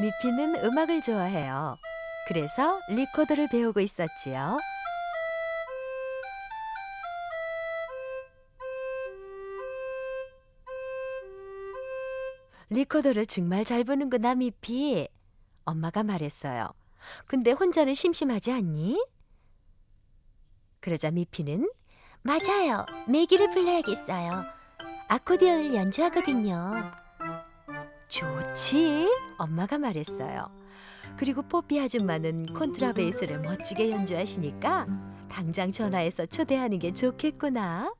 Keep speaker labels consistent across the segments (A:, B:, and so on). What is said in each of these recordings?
A: 미피는 음악을 좋아해요. 그래서 리코더를 배우고 있었지요. 리코더를 정말 잘 부는구나, 미피. 엄마가 말했어요. 근데 혼자는 심심하지 않니? 그러자 미피는
B: 맞아요. 매기를 불러야겠어요. 아코디언을 연주하거든요.
A: 좋지? 엄마가 말했어요. 그리고 뽀삐 아줌마는 콘트라베이스를 멋지게 연주하시니까 당장 전화해서 초대하는 게 좋겠구나.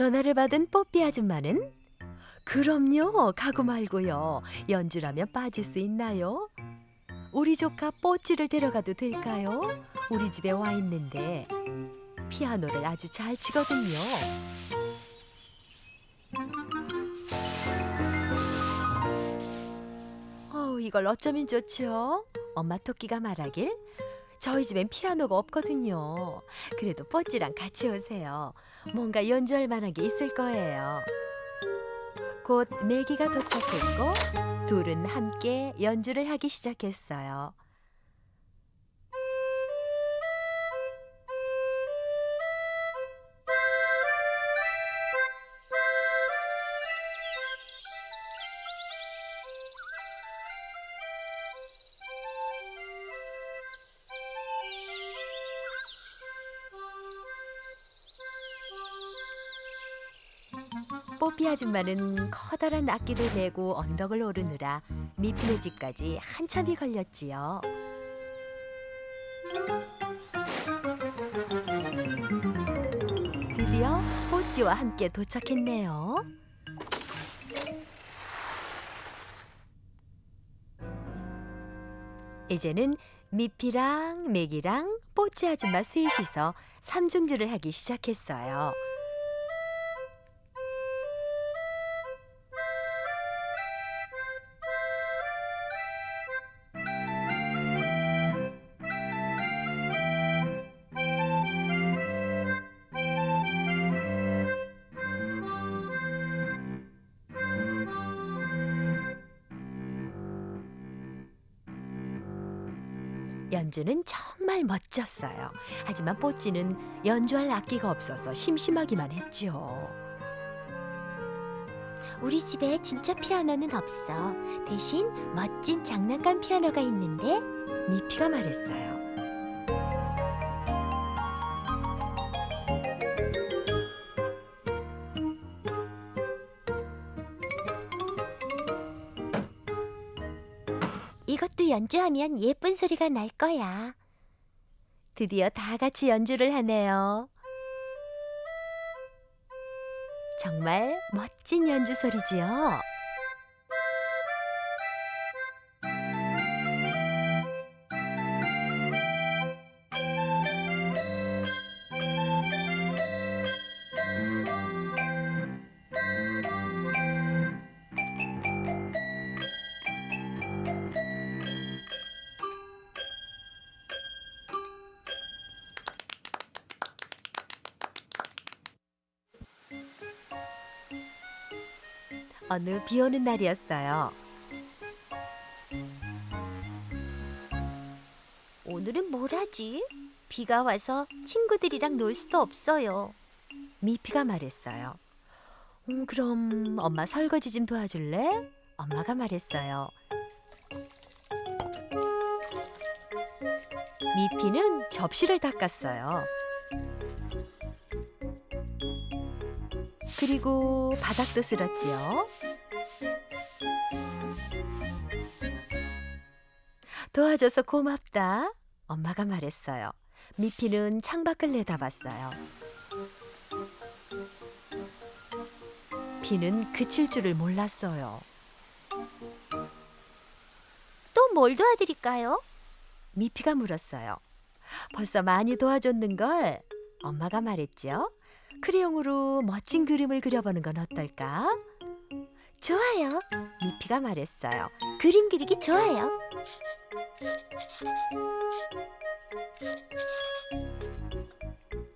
A: 전화를 받은 뽀삐 아줌마는 그럼요, 가고 말고요. 연주라면 빠질 수 있나요? 우리 조카 뽀찌를 데려가도 될까요? 우리 집에 와 있는데 피아노를 아주 잘 치거든요. 어우, 이걸 어쩌면 좋죠? 엄마 토끼가 말하길 저희 집엔 피아노가 없거든요. 그래도 뽀찌랑 같이 오세요. 뭔가 연주할 만한 게 있을 거예요. 곧 매기가 도착했고 둘은 함께 연주를 하기 시작했어요. 뽀삐 아줌마는 커다란 악기를 메고 언덕을 오르느라 미피네 집까지 한참이 걸렸지요. 드디어 뽀찌와 함께 도착했네요. 이제는 미피랑 맥이랑 뽀찌 아줌마 셋이서 삼중주를 하기 시작했어요. 연주는 정말 멋졌어요. 하지만 뽀찌는 연주할 악기가 없어서 심심하기만 했죠.
B: 우리 집에 진짜 피아노는 없어. 대신 멋진 장난감 피아노가 있는데
A: 미피가 말했어요.
B: 연주하면 예쁜 소리가 날 거야.
A: 드디어 다 같이 연주를 하네요. 정말 멋진 연주 소리지요. 어느 비 오는 날이었어요.
B: 오늘은 뭘 하지? 비가 와서 친구들이랑 놀 수도 없어요.
A: 미피가 말했어요. 음, 그럼 엄마 설거지 좀 도와줄래? 엄마가 말했어요. 미피는 접시를 닦았어요. 그리고 바닥도 쓸었지요. 도와줘서 고맙다. 엄마가 말했어요. 미피는 창밖을 내다봤어요. 비는 그칠 줄을 몰랐어요.
B: 또 뭘 도와드릴까요?
A: 미피가 물었어요. 벌써 많이 도와줬는걸. 엄마가 말했죠. 크레용으로 멋진 그림을 그려보는 건 어떨까?
B: 좋아요.
A: 미피가 말했어요.
B: 그림 그리기 좋아요.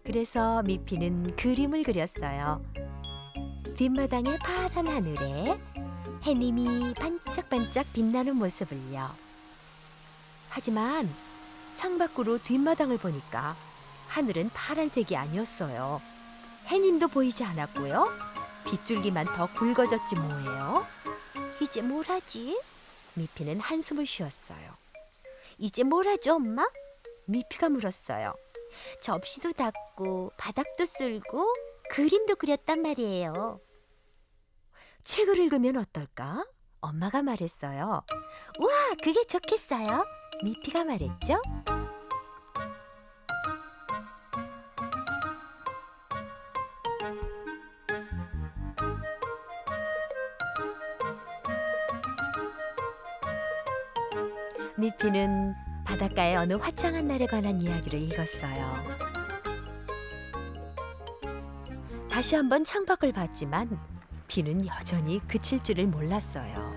A: 그래서 미피는 그림을 그렸어요. 뒷마당의 파란 하늘에 해님이 반짝반짝 빛나는 모습을요. 하지만 창밖으로 뒷마당을 보니까 하늘은 파란색이 아니었어요. 해님도 보이지 않았고요. 빗줄기만 더 굵어졌지 뭐예요.
B: 이제 뭘 하지?
A: 미피는 한숨을 쉬었어요.
B: 이제 뭘 하죠, 엄마?
A: 미피가 물었어요.
B: 접시도 닦고 바닥도 쓸고 그림도 그렸단 말이에요.
A: 책을 읽으면 어떨까? 엄마가 말했어요.
B: 우와, 그게 좋겠어요.
A: 미피가 말했죠. 미피는 바닷가의 어느 화창한 날에 관한 이야기를 읽었어요. 다시 한번 창밖을 봤지만 비는 여전히 그칠 줄을 몰랐어요.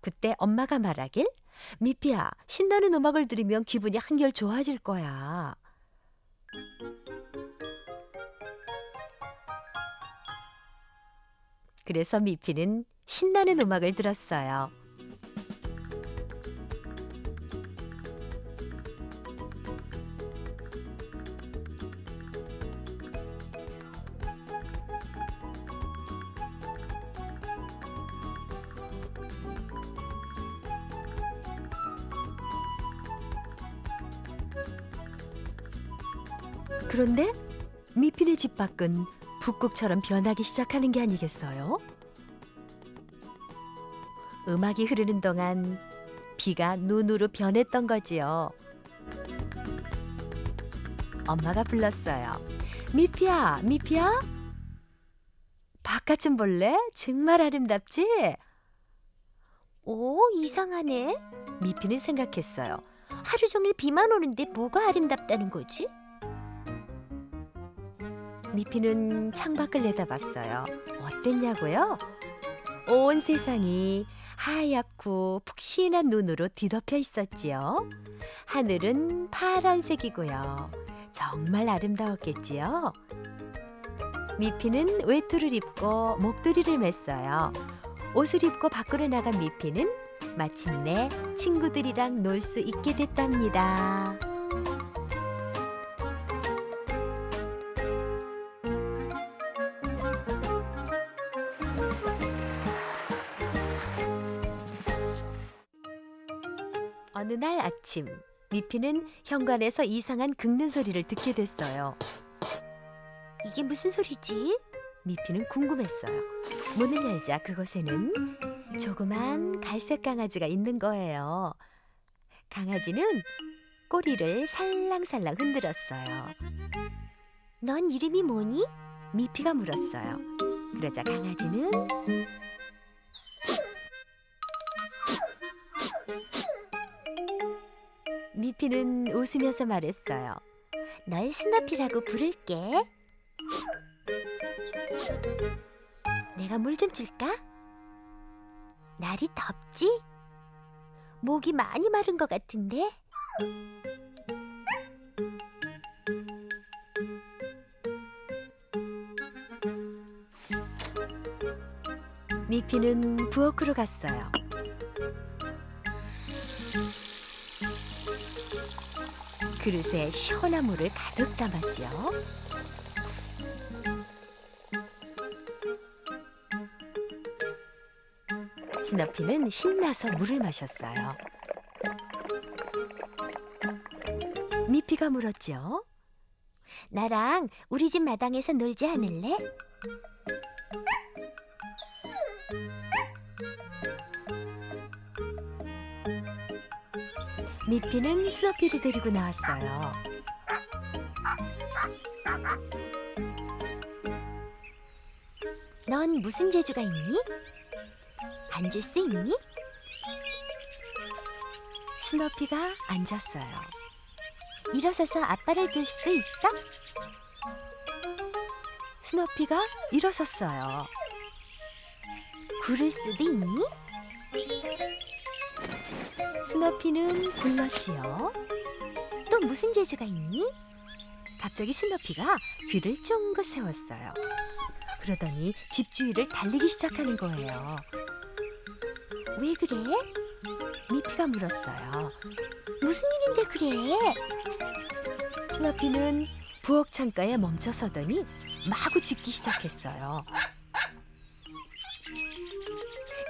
A: 그때 엄마가 말하길 미피야 신나는 음악을 들으면 기분이 한결 좋아질 거야. 그래서 미피는 신나는 음악을 들었어요. 그런데 미피네 집 밖은 북극처럼 변하기 시작하는 게 아니겠어요? 음악이 흐르는 동안 비가 눈으로 변했던 거지요. 엄마가 불렀어요. 미피야, 미피야? 바깥 좀 볼래? 정말 아름답지?
B: 오, 이상하네.
A: 미피는 생각했어요.
B: 하루 종일 비만 오는데 뭐가 아름답다는 거지?
A: 미피는 창밖을 내다봤어요. 어땠냐고요? 온 세상이 하얗고 푹신한 눈으로 뒤덮여 있었지요. 하늘은 파란색이고요. 정말 아름다웠겠지요. 미피는 외투를 입고 목도리를 맸어요. 옷을 입고 밖으로 나간 미피는 마침내 친구들이랑 놀 수 있게 됐답니다. 날 아침 미피는 현관에서 이상한 긁는 소리를 듣게 됐어요.
B: 이게 무슨 소리지?
A: 미피는 궁금했어요. 문을 열자 그곳에는 조그만 갈색 강아지가 있는 거예요. 강아지는 꼬리를 살랑살랑 흔들었어요.
B: 넌 이름이 뭐니?
A: 미피가 물었어요. 그러자 강아지는 미피는 웃으면서 말했어요.
B: 널 스너피라고 부를게. 내가 물 좀 줄까? 날이 덥지? 목이 많이 마른 것 같은데?
A: 미피는 부엌으로 갔어요. 그릇에 시원한 물을 가득 담았죠. 스너피는 신나서 물을 마셨어요. 미피가 물었죠.
B: 나랑 우리 집 마당에서 놀지 않을래?
A: 미피는 스너피를 데리고 나왔어요.
B: 넌 무슨 재주가 있니? 앉을 수 있니?
A: 스너피가 앉았어요.
B: 일어서서 아빠를 들 수도 있어?
A: 스너피가 일어섰어요.
B: 구를 수도 있니?
A: 스너피는 굴렀지요.
B: 또 무슨 재주가 있니?
A: 갑자기 스너피가 귀를 쫑긋 세웠어요. 그러더니 집 주위를 달리기 시작하는 거예요.
B: 왜 그래?
A: 미피가 물었어요.
B: 무슨 일인데 그래?
A: 스너피는 부엌 창가에 멈춰 서더니 마구 짖기 시작했어요.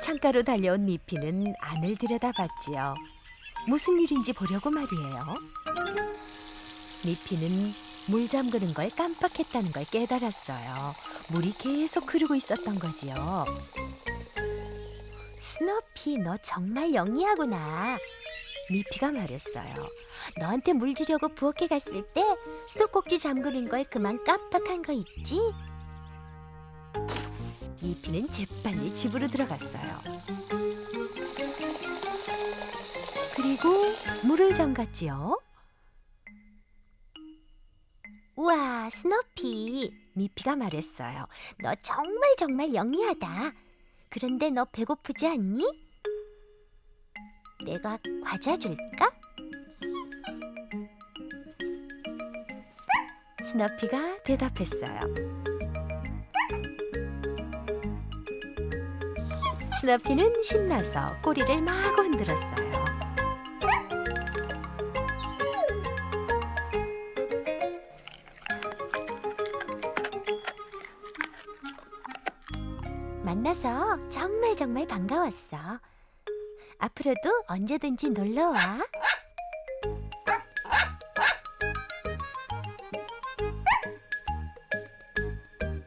A: 창가로 달려온 미피는 안을 들여다봤지요. 무슨 일인지 보려고 말이에요. 미피는 물 잠그는 걸 깜빡했다는 걸 깨달았어요. 물이 계속 흐르고 있었던 거지요.
B: 스너피 너 정말 영리하구나.
A: 미피가 말했어요.
B: 너한테 물 주려고 부엌에 갔을 때 수도꼭지 잠그는 걸 그만 깜빡한 거 있지?
A: 미피는 재빨리 집으로 들어갔어요. 그리고 물을 잠갔지요.
B: 우와 스너피
A: 미피가 말했어요.
B: 너 정말 정말 영리하다. 그런데 너 배고프지 않니? 내가 과자 줄까?
A: 스너피가 대답했어요. 스너피는 신나서 꼬리를 마구 흔들었어요.
B: 만나서 정말 정말 반가웠어. 앞으로도 언제든지 놀러 와.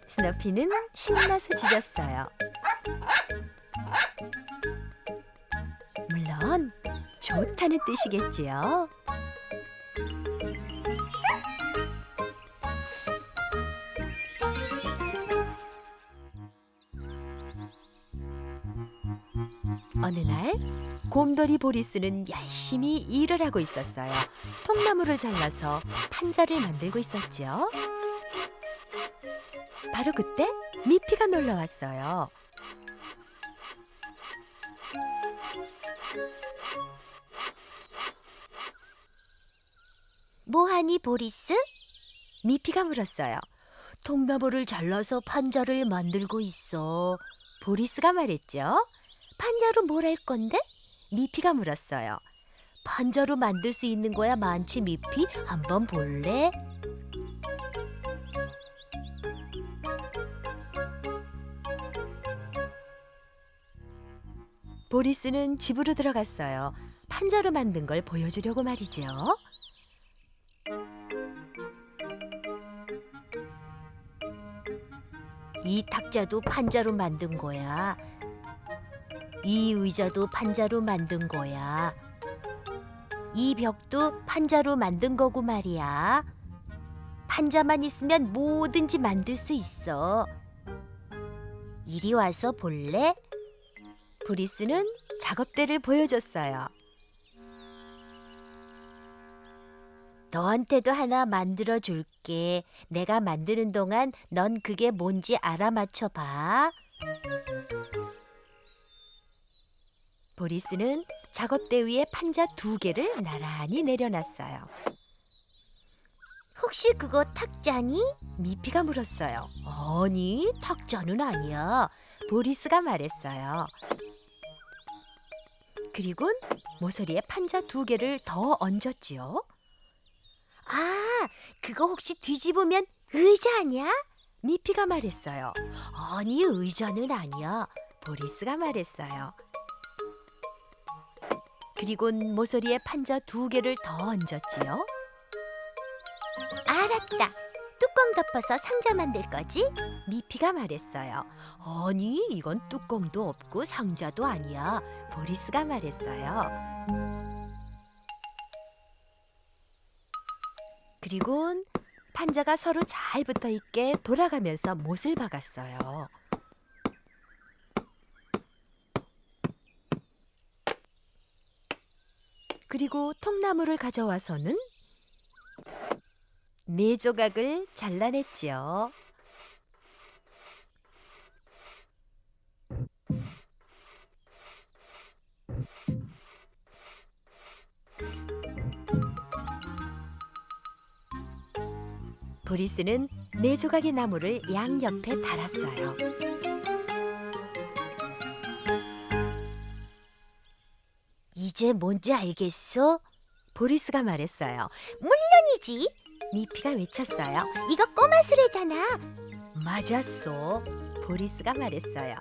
A: 스너피는 신나서 짖었어요. 좋다는 뜻이겠지요. 어느 날 곰돌이 보리스는 열심히 일을 하고 있었어요. 통나무를 잘라서 판자를 만들고 있었죠. 바로 그때 미피가 놀러 왔어요.
B: 뭐하니 보리스?
A: 미피가 물었어요. 통나무를 잘라서 판자를 만들고 있어. 보리스가 말했죠.
B: 판자로 뭘 할 건데?
A: 미피가 물었어요. 판자로 만들 수 있는 거야 많지 미피? 한번 볼래? 보리스는 집으로 들어갔어요. 판자로 만든 걸 보여주려고 말이죠. 이 탁자도 판자로 만든 거야. 이 의자도 판자로 만든 거야. 이 벽도 판자로 만든 거고 말이야. 판자만 있으면 뭐든지 만들 수 있어. 이리 와서 볼래? 브리스는 작업대를 보여줬어요. 너한테도 하나 만들어 줄게. 내가 만드는 동안 넌 그게 뭔지 알아맞혀 봐. 보리스는 작업대 위에 판자 두 개를 나란히 내려놨어요.
B: 혹시 그거 탁자니?
A: 미피가 물었어요. 아니, 탁자는 아니야. 보리스가 말했어요. 그리곤 모서리에 판자 두 개를 더 얹었지요.
B: 아, 그거 혹시 뒤집으면 의자 아니야?
A: 미피가 말했어요. 아니, 의자는 아니야. 보리스가 말했어요. 그리곤 모서리에 판자 두 개를 더 얹었지요.
B: 알았다. 뚜껑 덮어서 상자 만들 거지?
A: 미피가 말했어요. 아니, 이건 뚜껑도 없고 상자도 아니야. 보리스가 말했어요. 그리곤 판자가 서로 잘 붙어 있게 돌아가면서 못을 박았어요. 그리고 통나무를 가져와서는 네 조각을 잘라냈지요. 보리스는 네 조각의 나무를 양옆에 달았어요.
B: 이제 뭔지 알겠어?
A: 보리스가 말했어요.
B: 물론이지.
A: 미피가 외쳤어요.
B: 이거 꼬마 수레잖아.
A: 맞았어. 보리스가 말했어요.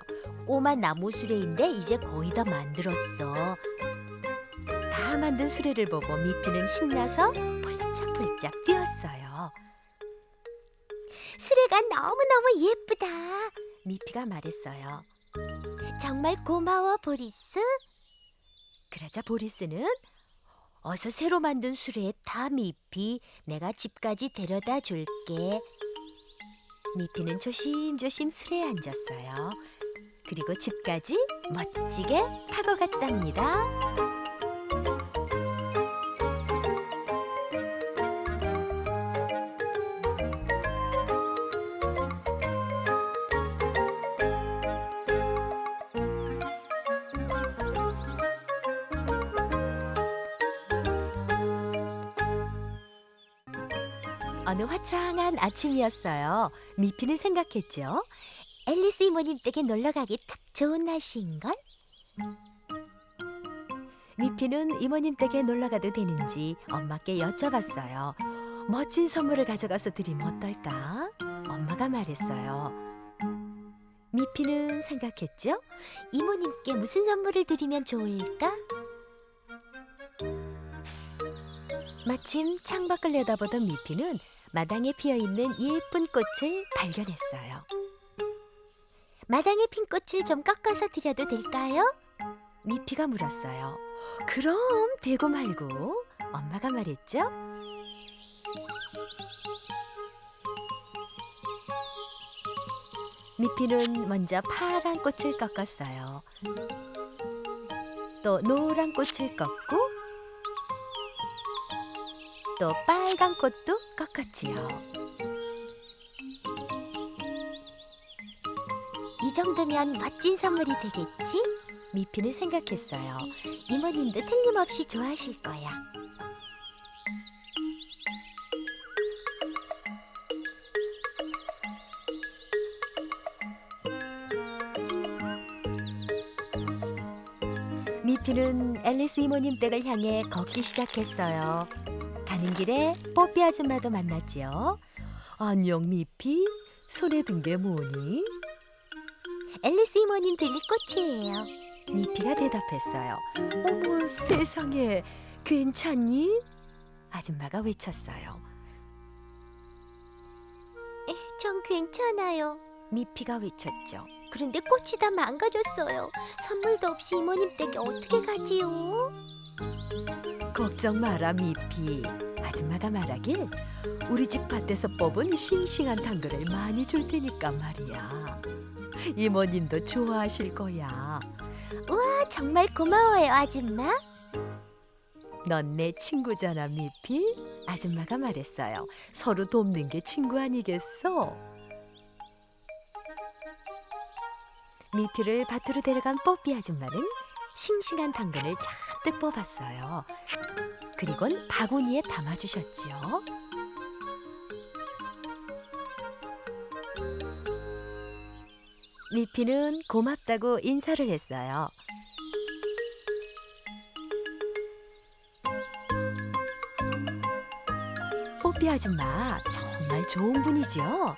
B: 꼬마 나무 수레인데 이제 거의 다 만들었어.
A: 다 만든 수레를 보고 미피는 신나서 펄짝펄짝 뛰었어요.
B: 수레가 너무너무 예쁘다.
A: 미피가 말했어요.
B: 정말 고마워, 보리스.
A: 그러자 보리스는 어서 새로 만든 수레에 타 미피. 내가 집까지 데려다 줄게. 미피는 조심조심 수레에 앉았어요. 그리고 집까지 멋지게 타고 갔답니다. 어느 화창한 아침이었어요. 미피는 생각했죠.
B: 앨리스 이모님 댁에 놀러 가기 딱 좋은 날씨인걸?
A: 미피는 이모님 댁에 놀러 가도 되는지 엄마께 여쭤봤어요. 멋진 선물을 가져가서 드리면 어떨까? 엄마가 말했어요. 미피는 생각했죠.
B: 이모님께 무슨 선물을 드리면 좋을까?
A: 마침 창밖을 내다보던 미피는 마당에 피어 있는 예쁜 꽃을 발견했어요.
B: 마당에 핀 꽃을 좀 꺾어서 드려도 될까요?
A: 미피가 물었어요. 그럼 되고 말고 엄마가 말했죠. 미피는 먼저 파란 꽃을 꺾었어요. 또 노란 꽃을 꺾고 또 빨간 꽃도 꺾었지요.
B: 이 정도면 멋진 선물이 되겠지?
A: 미피는 생각했어요.
B: 이모님도 틀림없이 좋아하실 거야.
A: 미피는 앨리스 이모님 댁을 향해 걷기 시작했어요. 가는 길에 뽀삐 아줌마도 만났지요. 안녕 미피, 손에 든 게 뭐니?
B: 앨리스 이모님 드릴 꽃이에요.
A: 미피가 대답했어요. 어머 세상에, 괜찮니? 아줌마가 외쳤어요.
B: 에, 전 괜찮아요.
A: 미피가 외쳤죠.
B: 그런데 꽃이 다 망가졌어요. 선물도 없이 이모님 댁에 어떻게 가지요?
A: 걱정 마라 미피. 아줌마가 말하길 우리 집 밭에서 뽑은 싱싱한 당근을 많이 줄 테니까 말이야. 이모님도 좋아하실 거야.
B: 우와, 정말 고마워요, 아줌마.
A: 넌 내 친구잖아 미피. 아줌마가 말했어요. 서로 돕는 게 친구 아니겠어? 미피를 밭으로 데려간 뽀삐 아줌마는 싱싱한 당근을 잔뜩 뽑았어요. 그리곤 바구니에 담아주셨지요. 미피는 고맙다고 인사를 했어요. 뽀삐 아줌마 정말 좋은 분이죠.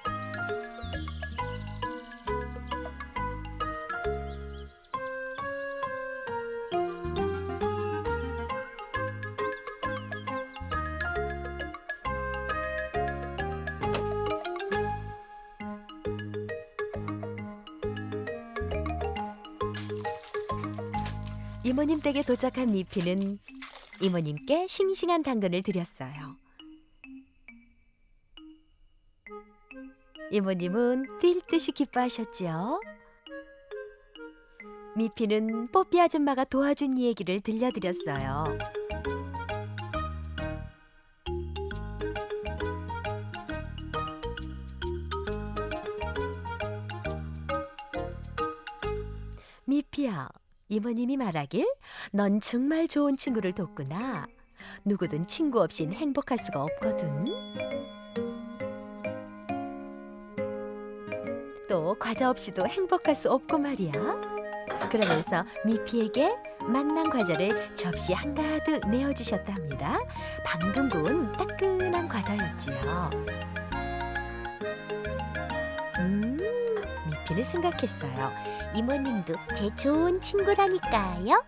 A: 이모님 댁에 도착한 미피는 이모님께 싱싱한 당근을 드렸어요. 이모님은 뛸 듯이 기뻐하셨지요. 미피는 뽀삐 아줌마가 도와준 얘기를 들려드렸어요. 미피야, 이모님이 말하길 넌 정말 좋은 친구를 뒀구나. 누구든 친구 없인 행복할 수가 없거든. 또 과자 없이도 행복할 수 없고 말이야. 그러면서 미피에게 만난 과자를 접시 한가득 내어주셨다 합니다. 방금 구운 따끈한 과자였지요. 미피는 생각했어요.
B: 이모님도 제 좋은 친구라니까요.